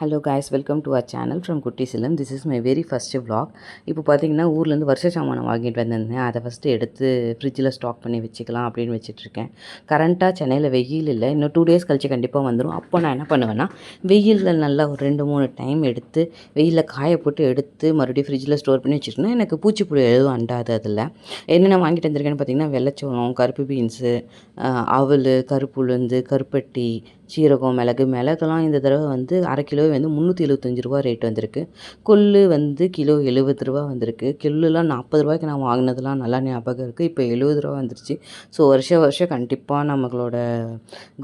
Hello guys welcome to our channel from குட்டி சிலம் this is my very first vlog. இப்போ பார்த்தீங்கன்னா ஊர்லேருந்து வருஷ சாமானம் வாங்கிட்டு வந்திருந்தேன். அதை ஃபஸ்ட்டு எடுத்து ஃப்ரிட்ஜில் ஸ்டாக் பண்ணி வச்சுக்கலாம் அப்படின்னு வச்சுட்ருக்கேன் கரண்ட்டாக சென்னையில் வெயில் இல்லை. இன்னும் டூ டேஸ் கழிச்சு கண்டிப்பாக வந்துடும் அப்போ நான் என்ன பண்ணுவேன்னா வெயிலில் நல்லா ஒரு ரெண்டு மூணு டைம் எடுத்து வெயிலில் காய போட்டு எடுத்து மறுபடியும் ஃப்ரிட்ஜில் ஸ்டோர் பண்ணி வச்சுருந்தேன் எனக்கு பூச்சிப்புழு எதுவும் அண்டாது அதில். என்னென்ன வாங்கிட்டு வந்திருக்கேன்னு பார்த்தீங்கன்னா வெள்ளைச்சோளம் கருப்பு பீன்ஸு அவல் கருப்பு உளுந்து கருப்பட்டி சீரகம் மிளகு மிளகுலாம் இந்த தடவை வந்து அரை கிலோ கிலோவே வந்து முந்நூற்றி எழுபத்தஞ்சி ரூபா ரேட் வந்திருக்கு. கொள்ளு வந்து கிலோ எழுபது ரூபா வந்திருக்கு. கில்லுலாம் நாற்பது ரூபாய்க்கு நான் வாங்கினதுலாம் நல்லா ஞாபகம் இருக்குது இப்போ எழுபது ரூபா வந்துருச்சு. ஸோ வருஷம் வருஷம் கண்டிப்பாக நம்மளோட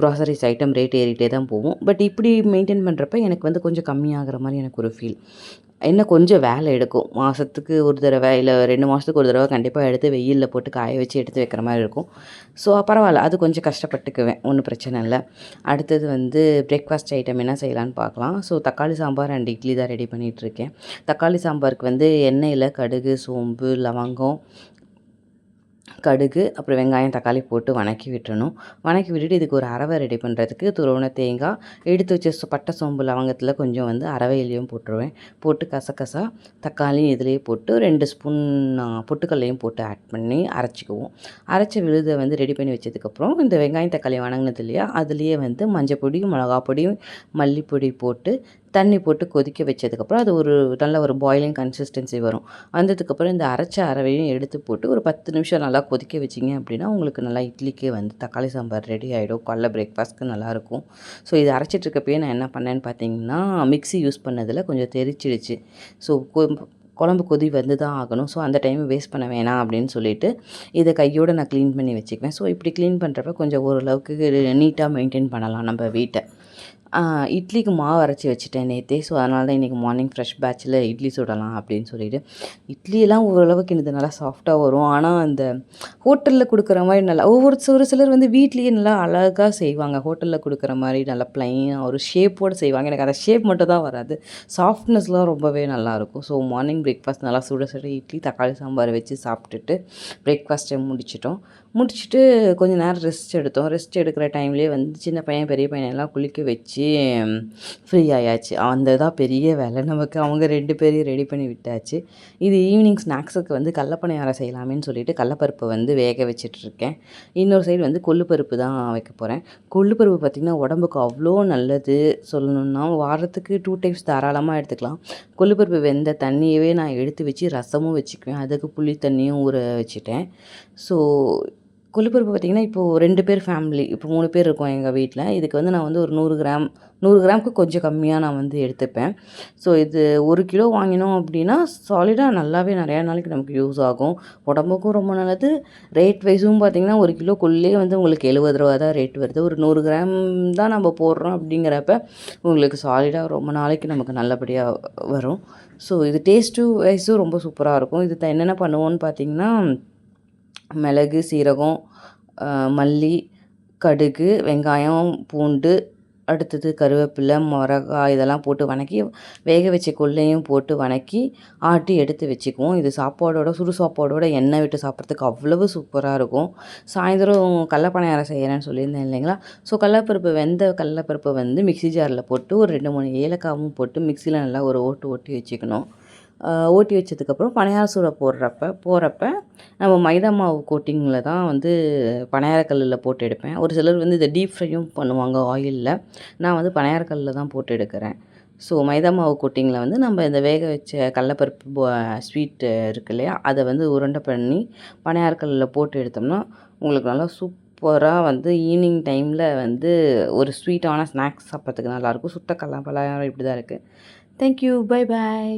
க்ராசரிஸ் ஐட்டம் ரேட் ஏறிட்டே தான் போகும். பட் இப்படி மெயின்டைன் பண்ணுறப்ப எனக்கு வந்து கொஞ்சம் கம்மியாகிற மாதிரி எனக்கு ஒரு ஃபீல் இன்னும் கொஞ்சம் வேலை எடுக்கும். மாதத்துக்கு ஒரு தடவை இல்லை ரெண்டு மாதத்துக்கு ஒரு தடவை கண்டிப்பாக எடுத்து வெயிலில் போட்டு காய வச்சு எடுத்து வைக்கிற மாதிரி இருக்கும். ஸோ பரவாயில்ல. அது கொஞ்சம் கஷ்டப்பட்டுக்குவேன். ஒன்றும் பிரச்சனை இல்லை. அடுத்தது வந்து பிரேக்ஃபாஸ்ட் ஐட்டம் என்ன செய்யலான்னு பார்க்கலாம். ஸோ தக்காளி சாம்பார் அண்ட் இட்லி தான் ரெடி பண்ணிகிட்ருக்கேன் தக்காளி சாம்பாருக்கு வந்து எண்ணெயில் கடுகு சோம்பு லவங்கம் கடுகு அப்புறம் வெங்காயம் தக்காளி போட்டு வணக்கி விட்டுறணும். வணக்கி விட்டுட்டு இதுக்கு ஒரு அரவை ரெடி பண்ணுறதுக்கு துருவன தேங்காய் எடுத்து வச்ச பட்டை சோம்பு லவங்கத்தில் கொஞ்சம் வந்து அரவையிலையும் போட்டுருவேன். போட்டு கசகசா தக்காளியும் இதுலேயே போட்டு ரெண்டு ஸ்பூன் பொட்டுக்கல்லையும் போட்டு ஆட் பண்ணி அரைச்சிக்குவோம். அரைச்ச விழுதை வந்து ரெடி பண்ணி வச்சதுக்கப்புறம் இந்த வெங்காயம் தக்காளி வணங்கினது இல்லையா அதுலேயே வந்து மஞ்சள் பொடி மிளகா பொடி மல்லிப்பொடி போட்டு தண்ணி போட்டு கொதிக்க வச்சதுக்கப்புறம் அது ஒரு நல்ல ஒரு பாயிலிங் கன்சிஸ்டன்சி வரும். வந்ததுக்கப்புறம் இந்த அரைச்ச அரவையும் எடுத்து போட்டு ஒரு பத்து நிமிஷம் நல்லா கொதிக்க வச்சிங்க அப்படின்னா உங்களுக்கு நல்லா இட்லிக்கே வந்து தக்காளி சாம்பார் ரெடி ஆகிடும் காலைல பிரேக்ஃபாஸ்ட்க்கு நல்லாயிருக்கும் ஸோ இது அரைச்சிட்ருக்கப்பயே நான் என்ன பண்ணேன்னு பார்த்தீங்கன்னா மிக்ஸி யூஸ் பண்ணதில் கொஞ்சம் தெரிச்சிடுச்சு. ஸோ குழம்பு கொதி வந்து தான் ஆகணும். ஸோ அந்த டைம் வேஸ்ட் பண்ண வேணாம் அப்படின்னு சொல்லிட்டு இதை கையோடு நான் க்ளீன் பண்ணி வச்சுக்குவேன். ஸோ இப்படி க்ளீன் பண்ணுறப்ப கொஞ்சம் ஓரளவுக்கு நீட்டாக மெயின்டைன் பண்ணலாம் நம்ம வீட்டை. இட்லிக்கு மாவு அரைச்சி வச்சுட்டேன் நேற்றே ஸோ அதனால தான் இன்றைக்கி மார்னிங் ஃப்ரெஷ் பேட்சில் இட்லி சுடலாம் அப்படின்னு சொல்லிட்டு. இட்லியெல்லாம் ஓரளவுக்கு எனக்கு நல்லா சாஃப்டாக வரும். ஆனால் அந்த ஹோட்டலில் கொடுக்குற மாதிரி நல்லா ஒவ்வொரு ஒரு சிலர் வந்து வீட்லேயே நல்லா அழகாக செய்வாங்க. ஹோட்டலில் கொடுக்குற மாதிரி நல்லா ப்ளைனாக ஒரு ஷேப்போடு செய்வாங்க. எனக்கு அந்த ஷேப் மட்டும் தான் வராது. சாஃப்ட்னஸ்லாம் ரொம்பவே நல்லாயிருக்கும் ஸோ மார்னிங் பிரேக்ஃபாஸ்ட் நல்லா சுட சுட இட்லி தக்காளி சாம்பார் வச்சு சாப்பிட்டுட்டு பிரேக்ஃபாஸ்ட்டை முடிச்சிட்டோம். முடிச்சுட்டு கொஞ்சம் நேரம் ரெஸ்ட் எடுத்தோம். ரெஸ்ட் எடுக்கிற டைம்லேயே வந்து சின்ன பையன் பெரிய பையனெல்லாம் குளிக்க வச்சு ஃப்ரீ ஆயாச்சு. அந்த தான் பெரிய வேலை. நமக்கு அவங்க ரெண்டு பேரையும் ரெடி பண்ணி விட்டாச்சு. இது ஈவினிங் ஸ்நாக்ஸுக்கு வந்து கடலப்பணியாரம் செய்யலாமேன்னு சொல்லிட்டு கடலப்பருப்பை வந்து வேக வச்சிட்ருக்கேன் இன்னொரு சைடு வந்து கொள்ளுப்பருப்பு தான் வைக்க போகிறேன் கொள்ளுப்பருப்பு பார்த்திங்கன்னா உடம்புக்கு அவ்வளோ நல்லது சொல்லணுன்னா வாரத்துக்கு டூ டைம்ஸ் தாராளமாக எடுத்துக்கலாம். கொள்ளுப்பருப்பு வெந்த தண்ணியவே நான் எடுத்து வச்சு ரசமும் வச்சுக்குவேன். அதுக்கு புளி தண்ணியும் ஊற வச்சுட்டேன். ஸோ கொல்லுப்பருப்பு பார்த்திங்கன்னா இப்போது ரெண்டு பேர் ஃபேமிலி இப்போ மூணு பேர் இருக்கோம் எங்கள் வீட்டில் இதுக்கு வந்து நான் வந்து ஒரு நூறு கிராம் நூறு கிராமுக்கு கொஞ்சம் கம்மியாக நான் வந்து எடுத்துப்பேன். ஸோ இது ஒரு கிலோ வாங்கினோம் அப்படின்னா சாலிடாக நல்லாவே நிறையா நாளைக்கு நமக்கு யூஸ் ஆகும். உடம்புக்கும் ரொம்ப நல்லது. ரேட் வைஸும் பார்த்திங்கன்னா ஒரு கிலோக்குள்ளே வந்து உங்களுக்கு எழுபது ரூபா தான் ரேட் வருது. ஒரு நூறு கிராம் தான் நம்ம போடுறோம் அப்படிங்கிறப்ப உங்களுக்கு சாலிடாக ரொம்ப நாளைக்கு நமக்கு நல்லபடியாக வரும். ஸோ இது டேஸ்ட்டு வைஸும் ரொம்ப சூப்பராக இருக்கும். இது என்னென்ன பண்ணுவோன்னு பார்த்திங்கன்னா மிளகு சீரகம் மல்லி கடுகு வெங்காயம் பூண்டு அடுத்தது கருவேப்பிலை மிளகாய் இதெல்லாம் போட்டு வணக்கி வேக வச்ச கொள்ளையும் போட்டு வணக்கி ஆட்டி எடுத்து வச்சுக்குவோம். இது சாப்பாடோட சுடு சாப்பாடோட எண்ணெய் விட்டு சாப்பிட்றதுக்கு அவ்வளவு சூப்பராக இருக்கும். சாயந்தரம் கடலப்பணியாரம் செய்கிறேன்னு சொல்லியிருந்தேன் இல்லைங்களா? ஸோ கடலப்பருப்பு வெந்த கடலப்பருப்பை வந்து மிக்சி ஜாரில் போட்டு ஒரு ரெண்டு மூணு ஏலக்காவும் போட்டு மிக்சியில் நல்லா ஒரு ஓட்டு ஓட்டி வச்சுக்கணும். ஓட்டி வச்சதுக்கப்புறம் பணியார சூட போடுறப்ப போகிறப்ப நம்ம மைதா மாவு கோட்டிங்கில் தான் வந்து பணியாரக்கல்லில் போட்டு எடுப்பேன். ஒரு சிலர் வந்து இதை டீப் ஃப்ரையும் பண்ணுவாங்க ஆயிலில் நான் வந்து பணியாரக்கல்லில் தான் போட்டு எடுக்கிறேன். ஸோ மைதா மாவு கோட்டிங்கில் வந்து நம்ம இந்த வேக வச்ச கடலப்பருப்பு ஸ்வீட்டு இருக்கு இல்லையா? அதை வந்து உருண்டை பண்ணி பணியாரக்கல்லில் போட்டு எடுத்தோம்னா உங்களுக்கு நல்லா சூப்பராக வந்து ஈவினிங் டைமில் வந்து ஒரு ஸ்வீட்டான ஸ்நாக்ஸ் சாப்பிட்றதுக்கு நல்லாயிருக்கும் சுட்ட கடல பலகாரம் இப்படி தான் இருக்குது தேங்க்யூ பை பாய்